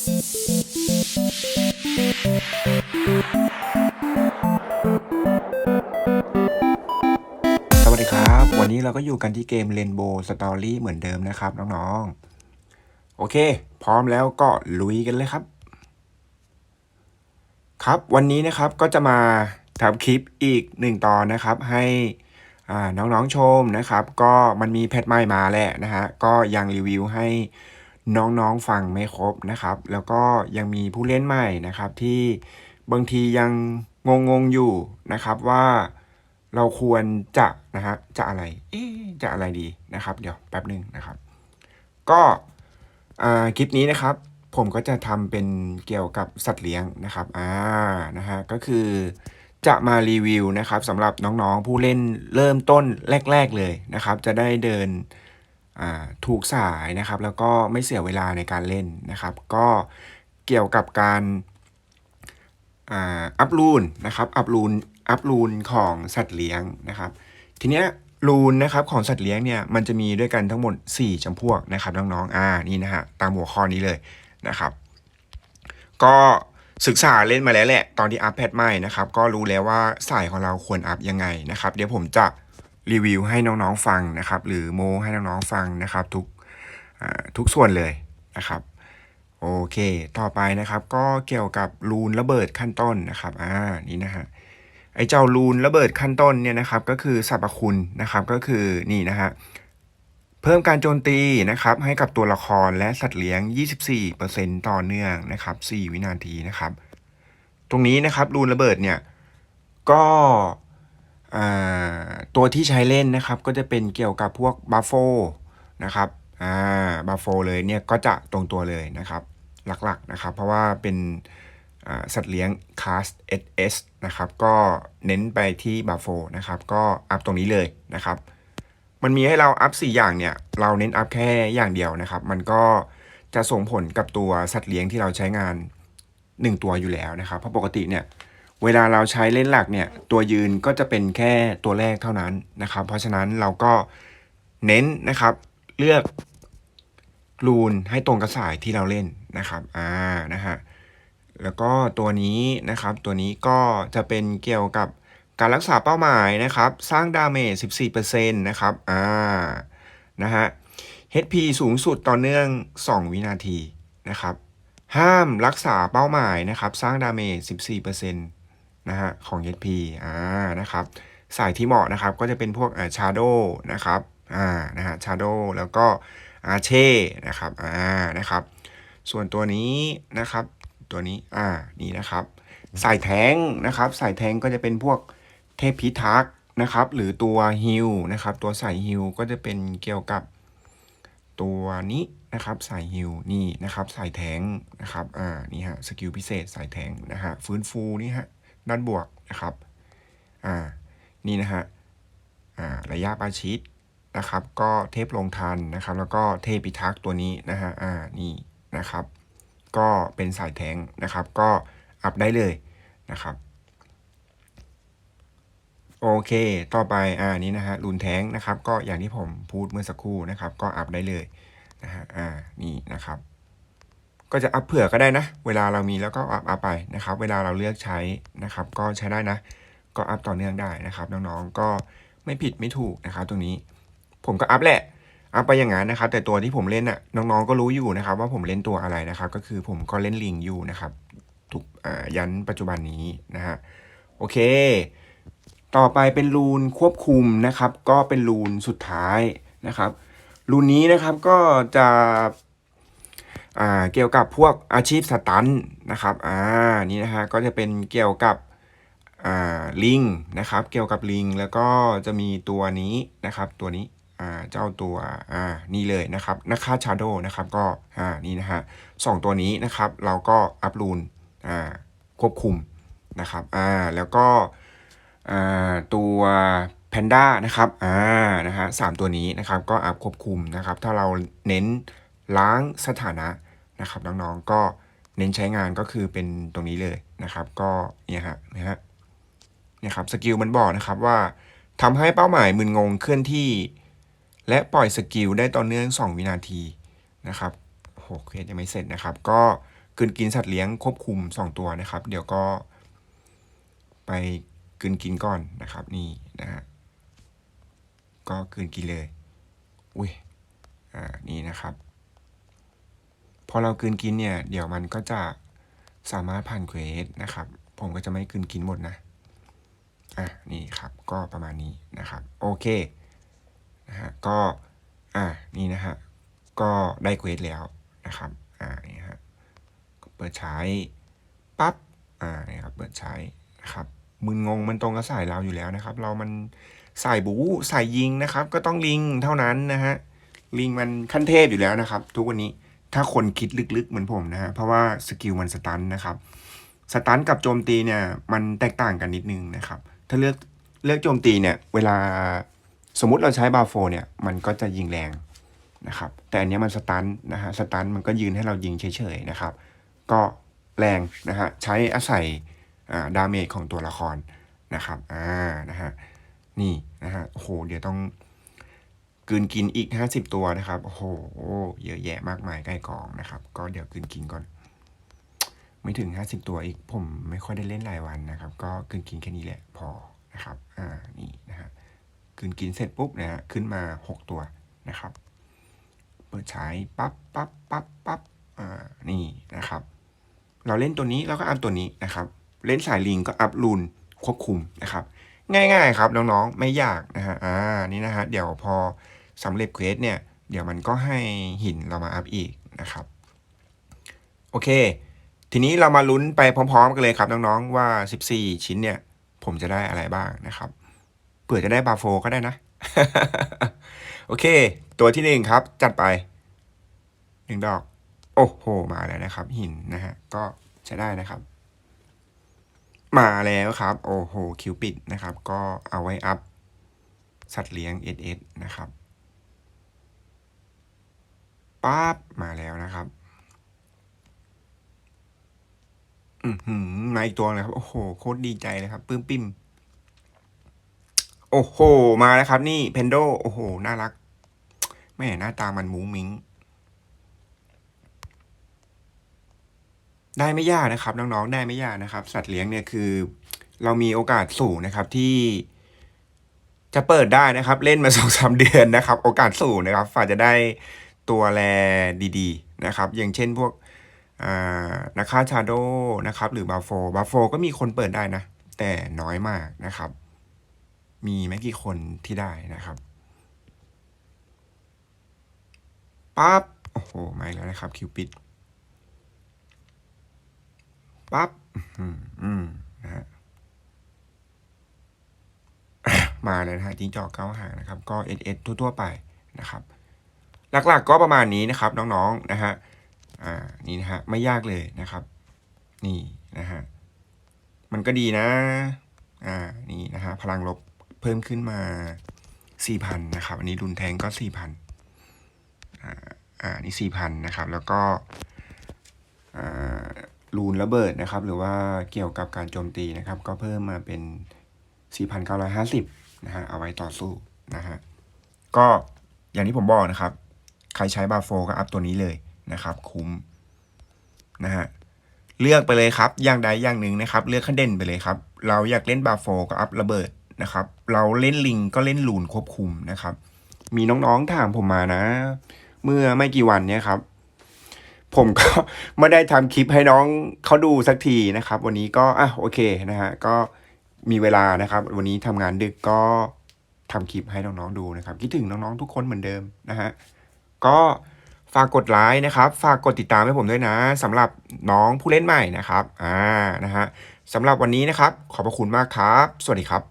สวัสดีครับ วันนี้เราก็อยู่กันที่เกม Rainbow Story เหมือนเดิมนะครับน้องๆ โอเค พร้อมแล้วก็ลุยกันเลยครับ ครับวันนี้นะครับก็จะมาทำคลิปอีกหนึ่งตอนนะครับ ให้น้องๆชมนะครับ ก็มันมีแพทใหม่มาแหละนะฮะก็ยังรีวิวให้ น้องๆฟังไม่ครบนะครับ แล้วก็ยังมีผู้เล่นใหม่นะครับที่บางทียังงงๆอยู่นะครับว่าเราควรจะนะฮะจะอะไรเอ๊จะอะไรดีนะครับ เดี๋ยวแป๊บหนึ่งนะครับ ก็อ่าคลิปนี้นะครับ ผมก็จะทำเป็นเกี่ยวกับสัตว์เลี้ยงนะครับอ่านะฮะก็คือจะมารีวิวนะครับสำหรับน้องๆผู้เล่นเริ่มต้นแรก ๆเลยนะครับ จะได้เดิน ถูกสายนะครับ แล้วก็ไม่เสียเวลาในการเล่นนะครับ ก็เกี่ยวกับการอัพรูนนะครับอัพรูนอัพรูนของสัตว์เลี้ยงนะครับ ทีเนี้ยรูนนะครับของสัตว์เลี้ยงเนี่ยมันจะมีด้วยกันทั้งหมด 4จำพวกนะครับน้องๆอ่านี่นะฮะตามหัวข้อนี้เลยนะครับ ก็ศึกษาเล่นมาแล้วแหละ ตอนที่อัพแพทใหม่นะครับ ก็รู้แล้วว่าสายของเราควรอัพยังไงนะครับ เดี๋ยวผมจะ รีวิวให้น้องๆฟังนะครับ หรือโมให้น้องๆฟังนะครับ ทุกทุกส่วนเลยนะครับโอเค ต่อไปนะครับก็เกี่ยวกับรูนระเบิดขั้นต้นนะครับอ่านี่นะฮะไอ้เจ้ารูนระเบิดขั้นต้นเนี่ยนะครับก็คือสรรพคุณนะครับก็คือนี่นะฮะเพิ่มการโจมตีนะครับให้กับตัวละครและสัตว์เลี้ยง 24%ต่อเนื่องนะครับ4วินาทีนะครับ ตรงนี้นะครับรูนระเบิดเนี่ยก็ ตัวที่ใช้เล่นนะครับก็จะเป็นเกี่ยวกับพวกบัฟโฟนะครับอ่าบัฟโฟเลยเนี่ยก็จะตรงตัวเลยนะครับหลักๆนะครับเพราะว่าเป็นสัตว์เลี้ยงคลาส SS นะครับก็เน้นไปที่บาโฟนะครับก็อัพตรงนี้เลยนะครับมันมีให้เราอัพ 4 อย่างเนี่ยเราเน้นอัพแค่อย่างเดียวนะครับมันก็จะส่งผลกับตัวสัตว์เลี้ยงที่เราใช้งาน 1 ตัวอยู่แล้วนะครับเพราะปกติเนี่ย เวลาเราใช้เล่นหลักเนี่ยตัวยืนก็จะเป็นแค่ตัวแรกเท่านั้นนะครับ เพราะฉะนั้นเราก็เน้นนะครับ เลือกรูนให้ตรงกับสายที่เราเล่นนะครับอ่านะฮะแล้วก็ตัวนี้นะครับ ตัวนี้ก็จะเป็นเกี่ยวกับการรักษาเป้าหมายนะครับ สร้างดาเมจ14%นะครับอ่านะฮะ HP สูงสุดต่อเนื่อง 2 วินาทีนะครับ ห้ามรักษาเป้าหมายนะครับ สร้างดาเมจ14% นะฮะของ HP อ่านะครับสายที่เหมาะนะครับก็จะเป็นพวกอ่าชาโดนะครับอ่านะฮะชาโดแล้วก็อาเช่นะครับอ่านะครับส่วนตัวนี้นะครับตัวนี้อ่านี่นะครับสายแทงนะครับสายแทงก็จะเป็นพวกเทพพิทักษ์นะครับ หรือตัวฮิลนะครับ ตัวสายฮิลก็จะเป็นเกี่ยวกับตัวนี้นะครับสายฮิลนี่นะครับสายแทงนะครับอ่านี่ฮะสกิลพิเศษสายแทงนะฮะฟื้นฟูนี่ฮะ ด้านบวกนะครับอ่านี่นะฮะอ่าระยะประชิดนะครับก็เทพลงทันนะครับ แล้วก็เทพพิทักษ์ตัวนี้นะฮะอ่านี่นะครับ ก็เป็นสายแทงนะครับ ก็อัพได้เลยนะครับโอเค ต่อไปอ่านี้นะฮะรูนแทงนะครับ ก็อย่างที่ผมพูดเมื่อสักครู่นะครับ ก็อัพได้เลยนะฮะอ่านี่นะครับ ก็จะอัพเผื่อก็ได้นะ เวลาเรามีแล้วก็อัพอัพไปนะครับ เวลาเราเลือกใช้นะครับ ก็ใช้ได้นะ ก็อัพต่อเนื่องได้นะครับน้องๆก็ไม่ผิดไม่ถูกนะครับ ตรงนี้ ผมก็อัพแหละอัพไปอย่างนั้นนะครับ แต่ตัวที่ผมเล่นน่ะน้องๆก็รู้อยู่นะครับ ว่าผมเล่นตัวอะไรนะครับ ก็คือผมก็เล่นลิงอยู่นะครับทุกอ่ายันปัจจุบันนี้นะฮะโอเค ต่อไปเป็นรูนควบคุมนะครับ ก็เป็นรูนสุดท้ายนะครับรูนนี้นะครับก็จะ อ่าเกี่ยวกับพวกอาชีพสตันนะครับอ่านี่นะฮะก็จะเป็นเกี่ยวกับอ่าลิงนะครับเกี่ยวกับลิงแล้วก็จะมีตัวนี้นะครับตัวนี้อ่าเจ้าตัวอ่านี่เลยนะครับนักฆ่าชาโดนะครับก็อ่านี่นะฮะสองตัวนี้นะครับเราก็อัพรูนอ่าควบคุมนะครับอ่าแล้วก็อ่าตัวแพนด้านะครับอ่านะฮะสามตัวนี้นะครับก็อัพควบคุมนะครับถ้าเราเน้นล้างสถานะ นะครับน้องๆก็เน้นใช้งานก็คือเป็นตรงนี้เลยนะครับ ก็เนี่ยฮะนะฮะเนี่ยครับสกิลมันบอกนะครับว่าทำให้เป้าหมายมึนงงเคลื่อนที่ และปล่อยสกิลได้ต่อเนื่อง 2 วินาทีนะครับโหเคสยังไม่เสร็จนะครับ ก็กลืนกินสัตว์เลี้ยงควบคุมสองตัวนะครับ เดี๋ยวก็ไปกลืนกินก่อนนะครับ นี่นะฮะก็กลืนกินเลยอุ้ยอ่านี่นะครับ พอเรากืนกินเนี่ย เดี๋ยวมันก็จะสามารถผ่านเควสนะครับ ผมก็จะไม่กืนกินหมดนะ อะ นี่ครับ ก็ประมาณนี้นะครับ โอเค นะฮะ ก็ อ่านี่นะฮะ ก็ได้เควสแล้วนะครับ อ่า นี่ฮะ เปิดใช้ ปั๊บ อ่า นี่ครับ เปิดใช้นะครับมึนงงมันตรงกับสายเราอยู่แล้วนะครับ เรามันสายบูสายยิงนะครับ ก็ต้องลิงเท่านั้นนะฮะลิงมันขั้นเทพอยู่แล้วนะครับ ทุกวันนี้ ถ้าคนคิดลึกๆเหมือนผมนะฮะเพราะว่าสกิลมันสตันนะครับสตันกับโจมตีเนี่ยมันแตกต่างกันนิดนึงนะครับ ถ้าเลือกเลือกโจมตีเนี่ยเวลาสมมติเราใช้บาโฟเนี่ยมันก็จะยิงแรงนะครับแต่อันนี้มันสตันนะฮะสตันมันก็ยืนให้เรายิงเฉยๆนะครับ ก็แรงนะฮะใช้อาศัยดาเมจของตัวละครนะครับอ่านะฮะนี่นะฮะโหเดี๋ยวต้อง กืนกินอีก 50 ตัวนะครับ โอ้โห เยอะแยะมากมายใกล้กองนะครับ ก็เดี๋ยวกืนกินก่อน ไม่ถึง 50 ตัวอีก ผมไม่ค่อยได้เล่นรายวันนะครับ ก็กืนกินแค่นี้แหละพอนะครับ อ่า นี่นะฮะกืนกินเสร็จปุ๊บนะฮะขึ้นมา 6 ตัวนะครับ เปิดใช้ปั๊บปั๊บปั๊บปั๊บอ่า นี่นะครับ เราเล่นตัวนี้แล้วก็อัพตัวนี้นะครับ เล่นสายลิงก็อัพรูนควบคุมนะครับง่ายๆครับน้องๆ ไม่ยากนะฮะ อ่า นี่นะฮะ เดี๋ยวพอ สำเร็จเควสเนี่ย เดี๋ยวมันก็ให้หินเรามาอัพอีกนะครับ โอเค ทีนี้เรามาลุ้นไปพร้อม ๆ กันเลยครับน้องๆว่า 14 ชิ้นเนี่ย ผมจะได้อะไรบ้างนะครับเผื่อจะได้บาโฟก็ได้นะ โอเค ตัวที่หนึ่งครับ จัดไปหนึ่งดอก โอ้โห มาแล้วนะครับ หินนะฮะ ก็ใช้ได้นะครับ มาแล้วครับ โอ้โห คิวปิดนะครับ ก็เอาไว้อัพสัตว์เลี้ยง SS นะครับ ปั๊บมาแล้วนะครับ อือหือมาอีกตัวเลยครับ โอ้โห โคตรดีใจเลยครับปื้มปิ่มโอ้โห มาแล้วครับ นี่เพนโด โอ้โห น่ารัก แม่หน้าตามันมุ้งมิ้ง ได้ไม่ยากนะครับ น้องๆ ได้ไม่ยากนะครับ สัตว์เลี้ยงเนี่ยคือ เรามีโอกาสสูงนะครับที่จะเปิดได้นะครับ เล่นมาสองสามเดือนนะครับ โอกาสสูงนะครับฝ่าจะได้ ตัวแรดีๆนะครับ อย่างเช่นพวกนาคาชาโดนะครับ หรือบาโฟบาโฟก็มีคนเปิดได้นะ แต่น้อยมากนะครับ มีไม่กี่คนที่ได้นะครับปั๊บโอ้โหมาแล้วนะครับคิวปิดปั๊บอืมอืมนะฮะมาเลยนะฮะจิ้งจอกเก้าหางนะครับ ก็เอสเอสทั่วๆไปนะครับ หลักๆก็ประมาณนี้นะครับน้องๆนะฮะอ่านี่นะฮะไม่ยากเลยนะครับ นี่นะฮะมันก็ดีนะ อ่านี่นะฮะพลังลบเพิ่มขึ้นมา4,000นนะครับ อันนี้รุนแทงก็4,000อ่าอ่านี่4,000นะครับ แล้วก็อ่ารูนระเบิดนะครับ หรือว่าเกี่ยวกับการโจมตีนะครับ ก็เพิ่มมาเป็น 4,950 นะฮะ เอาไว้ต่อสู้นะฮะ ก็อย่างที่ผมบอกนะครับ ใครใช้บาโฟก็อัพตัวนี้เลยนะครับ คุ้มนะฮะเลือกไปเลยครับอย่างใดอย่างหนึ่งนะครับ เลือกขั้นเด่นไปเลยครับ เราอยากเล่นบาโฟก็อัพระเบิดนะครับ เราเล่นลิงก็เล่นลูนควบคุมนะครับ มีน้องๆถามผมมานะ เมื่อไม่กี่วันเนี้ยครับ ผมก็ไม่ได้ทำคลิปให้น้องเขาดูสักทีนะครับ วันนี้ก็อะโอเคนะฮะก็มีเวลานะครับ วันนี้ทำงานดึกก็ทำคลิปให้น้องๆดูนะครับ คิดถึงน้องๆทุกคนเหมือนเดิมนะฮะ ก็ฝากกดไลค์นะครับ ฝากกดติดตามให้ผมด้วยนะสำหรับน้องผู้เล่นใหม่นะครับ อ่า นะฮะสำหรับวันนี้นะครับ ขอบพระคุณมากครับ สวัสดีครับ